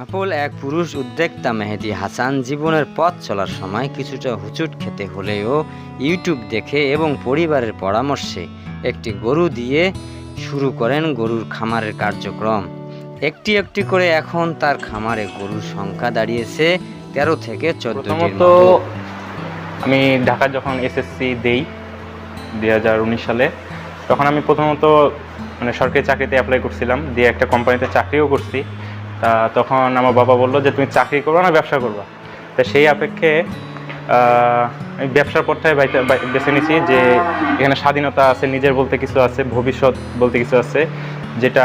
সফল এক পুরুষ উদ্যোক্তা মেহেদি হাসান জীবনের পথ চলার সময় কিছুটা হুচুট খেতে হলেও ইউটিউব দেখে এবং পরিবারের পরামর্শে একটি গরু দিয়ে শুরু করেন গরুর খামারের কার্যক্রম। একটি একটি করে এখন তার খামারে গরুর সংখ্যা দাঁড়িয়েছে তেরো থেকে প্রথমত মতো। আমি ঢাকা যখন এসএসসি দেই দুই হাজার উনিশ সালে তখন আমি প্রথমত মানে সরকারি চাকরিতে অ্যাপ্লাই করছিলাম দিয়ে একটা কোম্পানিতে চাকরিও করছি। তা তখন আমার বাবা বলল যে তুমি চাকরি করবা না ব্যবসা করবা? তা সেই আপেক্ষে আমি ব্যবসার পথটাই বেছে নিয়েছি যে এখানে স্বাধীনতা আছে নিজের বলতে কিছু আছে ভবিষ্যৎ বলতে কিছু আছে যেটা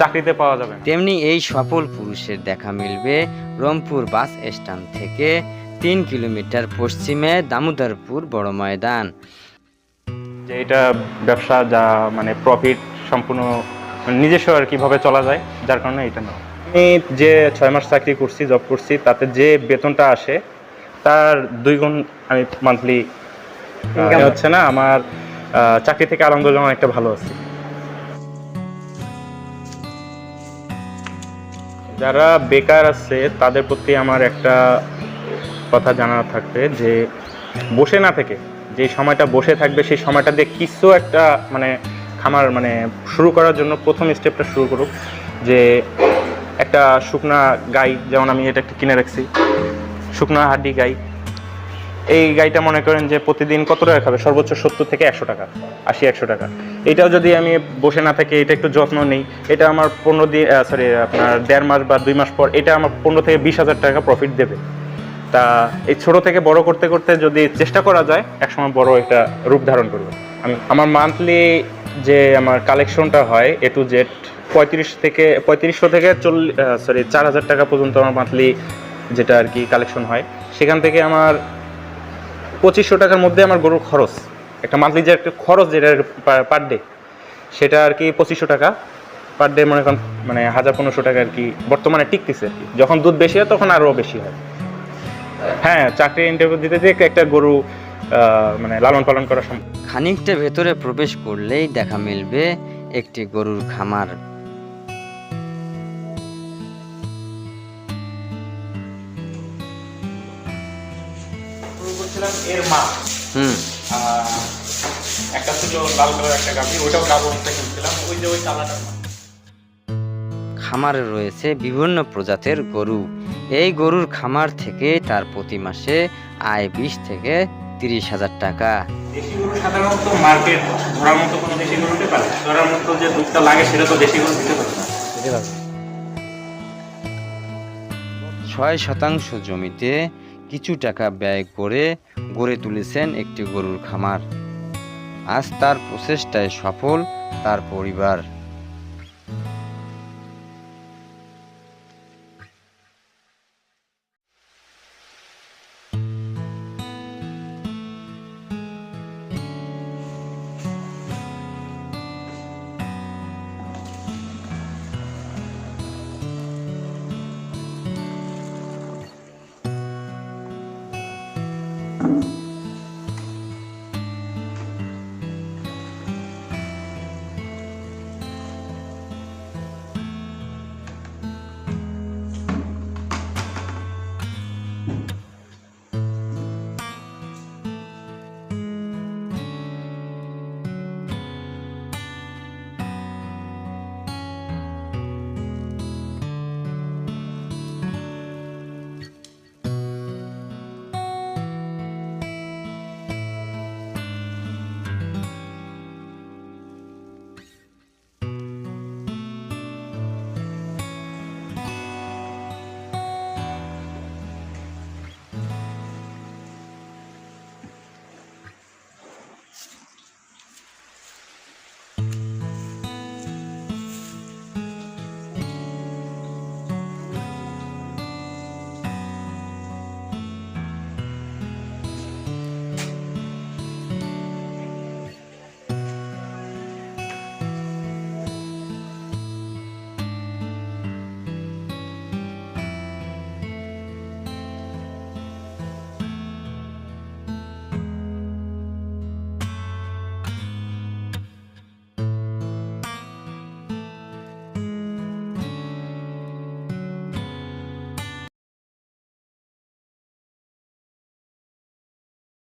চাকরিতে পাওয়া যাবে। তেমনি এই সফল পুরুষের দেখা মিলবে রংপুর বাস স্ট্যান্ড থেকে তিন কিলোমিটার পশ্চিমে দামোদরপুর বড় ময়দান। যে এটা ব্যবসা যা মানে প্রফিট সম্পূর্ণ মানে নিজস্ব আর কীভাবে চলা যায় যার কারণে এটা না আমি যে ছয় মাস চাকরি করছি জব করছি তাতে যে বেতনটা আসে তার দুই গুণ আমি মান্থলি হচ্ছে না আমার চাকরি থেকে আলহামদুলিল্লাহ অনেকটা ভালো আছি। যারা বেকার আছে তাদের প্রতি আমার একটা কথা জানা থাকবে যে বসে না থেকে যে সময়টা বসে থাকবে সেই সময়টা দিয়ে কিছু একটা মানে খামার মানে শুরু করার জন্য প্রথম স্টেপটা শুরু করুক যে একটা শুকনা গাই, যেমন আমি এটা একটা কিনে রাখছি। শুকনা হাড্ডি গাই। এই গাইটা মনে করেন যে প্রতিদিন কত টাকা খাবে? সর্বোচ্চ সত্তর থেকে একশো টাকা, আশি, একশো টাকা। এটাও যদি আমি বসে না থাকি, এটা একটু যত্ন নেই। এটা আমার পনেরো দিন সরি আপনার দেড় মাস বা দুই মাস পর, এটা আমার পনেরো থেকে বিশ হাজার টাকা প্রফিট দেবে। তা এই ছোট থেকে বড় করতে করতে যদি চেষ্টা করা যায়, একসময় বড় একটা রূপ ধারণ করবে। আমি, আমার মান্থলি যে আমার কালেকশনটা হয় এ টু জেড পঁয়ত্রিশ থেকে, পঁয়ত্রিশশো থেকে চল্লিশ সরি চার হাজার টাকা পর্যন্ত আমার মান্থলি যেটা আর কি কালেকশন হয়। সেখান থেকে আমার পঁচিশশো টাকার মধ্যে আমার গরুর খরচ, একটা মান্থলি যে একটা খরচ যেটা পার ডে সেটা আর কি পঁচিশশো টাকা। পার ডে মনে করেন মানে হাজার পনেরোশো টাকা আর কি বর্তমানে টিকতেছে। আর কি যখন দুধ বেশি হয় তখন আরও বেশি হয়। হ্যাঁ চাকরি ইন্টারভিউ দিতে দিয়ে একটা গরু মানে লালন পালন করা সম্ভব। খানিকটা ভেতরে প্রবেশ করলেই দেখা মিলবে একটি গরুর খামার। এর মা। হুম। একটা ছিল লাল কালার একটা গাভি ওইটাও কিনছিলাম। ওই যে ওই কালারটা খামারে রয়েছে বিভিন্ন প্রজাতির গরু। এই গরুর খামার থেকে তার প্রতি মাসে আয় বিশ থেকে তিরিশ হাজার টাকা। দেশি গরু সাধারণত মার্কেট ধরার মতো কোনো দেশি গরু দিতে পারে? ধরার মতো যে দুধটা লাগে সেটা তো দেশি গরু দিতে পারে না। ছয় শতাংশ জমিতে কিছু টাকা ব্যয় করে গড়ে তুলেছেন একটি গরুর খামার। আজ তার প্রচেষ্টায় সফল তার পরিবার।